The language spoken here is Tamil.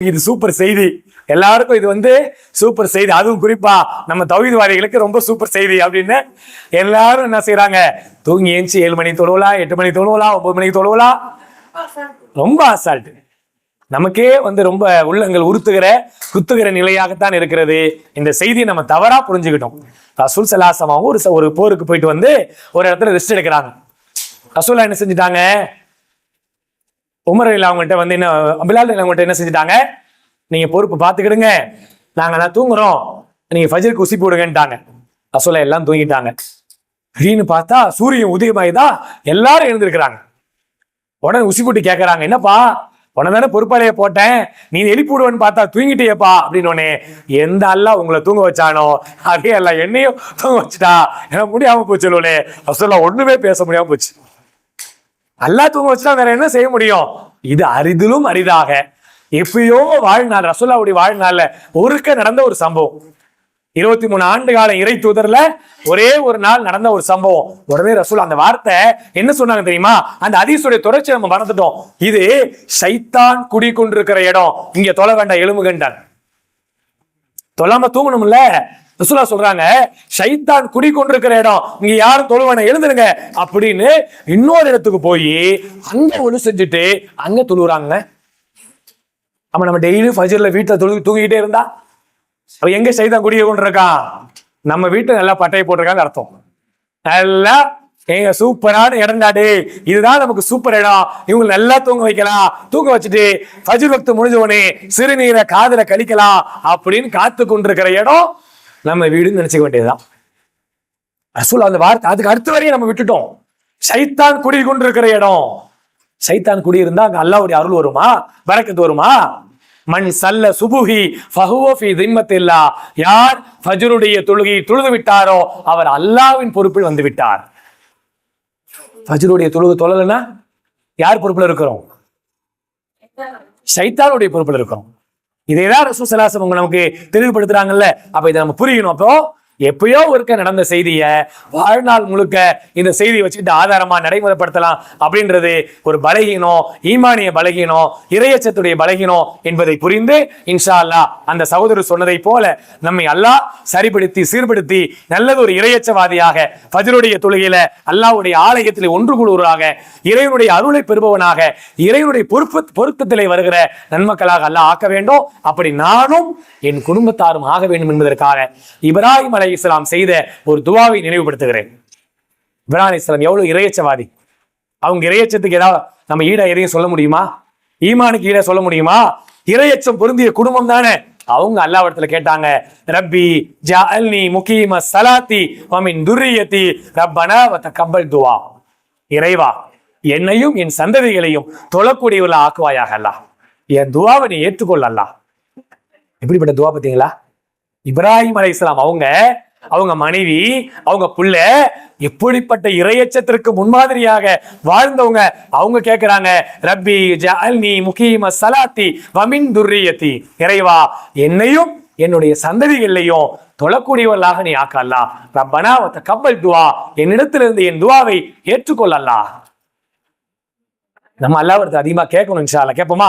இது சூப்பர் செய்தி. எல்லாருக்கும் இது வந்து சூப்பர் செய்தி. அதுவும் குறிப்பா நம்ம தவிதுவாரிகளுக்கு ரொம்ப சூப்பர் செய்தி அப்படின்னு எல்லாரும் என்ன செய்யறாங்க தூங்கி ஏஞ்சி ஏழு மணி தொழுவலாம் எட்டு மணி தொழுவலாம் ஒன்பது மணிக்கு தொழுவலாம் ரொம்ப அசால்ட் நமக்கே வந்து ரொம்ப உள்ளங்கள் உறுத்துகிற குத்துகிற நிலையாகத்தான் இருக்கிறது. இந்த செய்தியை நம்ம தவறா புரிஞ்சுக்கிட்டோம். ரசூல் சலாசமாவும் ஒரு ஒரு போருக்கு போயிட்டு வந்து ஒரு இடத்துல ரெஸ்ட் எடுக்கிறாங்க. ரசூலா என்ன செஞ்சுட்டாங்க? உமர் இல்லை அவங்கள்ட்ட வந்து என்ன அபிலால் அவங்கள்ட்ட என்ன செஞ்சுட்டாங்க? நீங்க பொறுப்பு பார்த்துக்கிடுங்க. நாங்கள் தான் தூங்குறோம். நீங்க ஃபஜருக்கு உசி போடுங்கன்ட்டாங்க. ரசூலா எல்லாம் தூங்கிட்டாங்க. அப்படின்னு பார்த்தா சூரியன் உதயமாயிதான் எல்லாரும் எழுந்திருக்கிறாங்க. உடனே உசி போட்டு கேட்கறாங்க என்னப்பா? உன தானே பொறுப்பாளைய போட்டேன். நீ எழுப்பி விடுவேன்னு பார்த்தா தூங்கிட்டேப்பா அப்படின்னு உடனே எந்த அல்லா உங்களை தூங்க வச்சானோ அதே அல்ல என்னையும் தூங்க வச்சுட்டா. எனக்கு முடியாம போச்சு சொல்லுவலே அசோலா ஒண்ணுமே பேச முடியாம போச்சு. அல்லா தூங்க வச்சுட்டா வேற என்ன செய்ய முடியும்? இது அரிதிலும் அரிதாக. எப்பயோ வாழ்நாள் ரசோல்லாவுடைய வாழ்நாள்ல ஒருக்க நடந்த ஒரு சம்பவம். இருபத்தி மூணு ஆண்டு கால இறை தூதர்ல ஒரே ஒரு நாள் நடந்த ஒரு சம்பவம். உடனே ரசூல் அந்த வார்த்தை என்ன சொன்னாங்க தெரியுமா? அந்த அதிசுடைய தொடர்ச்சி நம்ம மறந்துட்டோம். இது சைத்தான் குடி கொண்டிருக்கிற இடம். இங்க தொலை வேண்டாம் எலும்புகண்டான் தொல்லாம தூங்கணும்ல? ரசூலா சொல்றாங்க சைத்தான் குடி கொண்டிருக்கிற இடம். இங்க யாரும் தொழுவனை எழுந்துருங்க. அப்படின்னு இன்னொரு இடத்துக்கு போய் அங்க ஒழு செஞ்சுட்டு அங்க தொழுவுறாங்க. ஆமா நம்ம டெய்லி ஃபஜர்ல வீட்டுல தொழு தூங்கிட்டே இருந்தா? அவ எங்க சைதான் குடிய கொண்டிருக்கான்? நம்ம வீட்டுல நல்லா பட்டையை போட்டிருக்காங்க அர்த்தம். நல்லா ஏங்க சூப்பரான இடம்டா இதுதான் நமக்கு சூப்பர் இடம். இவங்க நல்லா தூங்க வைக்கலாம். தூங்க வச்சுட்டு ஃபஜர் வக்து முடிஞ்ச உடனே சிறுநீரை காதுல கழிக்கலாம் அப்படின்னு காத்து கொண்டிருக்கிற இடம் நம்ம வீடுன்னு நினைச்சுக்க வேண்டியதுதான். ரசூல் அந்த வார்த்தை அதுக்கு அடுத்த வரையும் நம்ம விட்டுட்டோம். சைத்தான் குடி கொண்டிருக்கிற இடம். சைத்தான் குடி இருந்தா அங்க அல்லாவுடைய அருள் வருமா? வரக்கத்து வருமா? மண் சல்ல சுபுகி ஃபஹுவஃபி திம்மத்தில்லா. யார் ஃபஜ்ருடைய தொழுகை தொழுது விட்டாரோ அவர் அல்லாவின் பொறுப்பில் வந்து விட்டார். ஃபஜ்ருடைய தொழுகு தொழலைன்னா யார் பொறுப்புல இருக்கிறோம்? சைத்தானுடைய பொறுப்புல இருக்கிறோம். இதைதான் ரசூல் சலாசம் நமக்கு தெளிவுபடுத்துறாங்கல்ல. அப்ப இதை நம்ம புரியணும். அப்போ எப்பயோ ஒருக்க நடந்த செய்தியை வாழ்நாள் முழுக்க இந்த செய்தியை வச்சுக்கிட்டு ஆதாரமா நடைமுறைப்படுத்தலாம் அப்படின்றது ஒரு பலகீனம் ஈமானிய பலகீனம் இறையச்சத்துடைய பலகீனம் என்பதை புரிந்து இன்ஷா அல்லாஹ் அந்த சகோதரர் சொன்னதை போல நம்மை அல்லாஹ் சரிப்படுத்தி சீர்படுத்தி நல்லது ஒரு இறையச்சவாதியாக ஃபஜ்ருடைய தொழுகையில அல்லாவுடைய ஆலயத்தில் ஒன்று கூடுவராக இறைவனுடைய அருளை பெறுபவனாக இறைவனுடைய பொறுப்பு பொருத்தத்திலே வருகிற நன்மக்களாக அல்லாஹ் ஆக்க வேண்டும். அப்படி நானும் என் குடும்பத்தாரும் ஆக வேண்டும் என்பதற்காக இப்ராஹிம் அலை இஸ்லாம் செய்த ஒரு துவாவை நினைவுபடுத்துகிறேன். இப்ராஹிம் இஸ்லாம் எவ்வளவு இறையச்சவாதி அவங்க இறையச்சத்துக்கு ஏதாவது நம்ம ஈடா எதையும் சொல்ல முடியுமா? ஈமானுக்கு ஈடா சொல்ல முடியுமா? இறையச்சம் பொருந்திய குடும்பம் தானே? அவங்க அல்லாவிடத்துல கேட்டாங்க ரப்பி ஜஅல்னி முகீம சலாத்தி வமின் துர்ரியத்தி ரப்பனா வத்த கம்பல் துவா. இறைவா என்னையும் என் சந்ததிகளையும் தொழக்கூடியவர்களா ஆக்குவாயாக அல்லாஹ். என் துவாவை நீ ஏற்றுக்கொள் அல்லாஹ். எப்படிப்பட்ட துவா பார்த்தீங்களா? இப்ராஹிம் அலைஹிஸ்ஸலாம் அவங்க அவங்க மனைவி அவங்க புள்ள எப்படிப்பட்ட இரையச்சத்திற்கு முன்மாதிரியாக வாழ்ந்தவங்க? அவங்க கேட்கிறாங்க ரப்பி ஜஅல்னி முகீம சலாத்தி வமின் துர்ரியத்தி. இறைவா என்னையும் என்னுடைய சந்ததிகளையும் தொழக்கூடியவர்களாக நீ ஆக்கல்லா ரப்பனா ஒத்த கப்பல் துவா. என்னிடத்திலிருந்து என் துவாவை ஏற்றுக்கொள்ளல்லா நம்ம அல்லாவிடத்தை அதிகமா கேட்கணும் இன்ஷா கேட்போமா?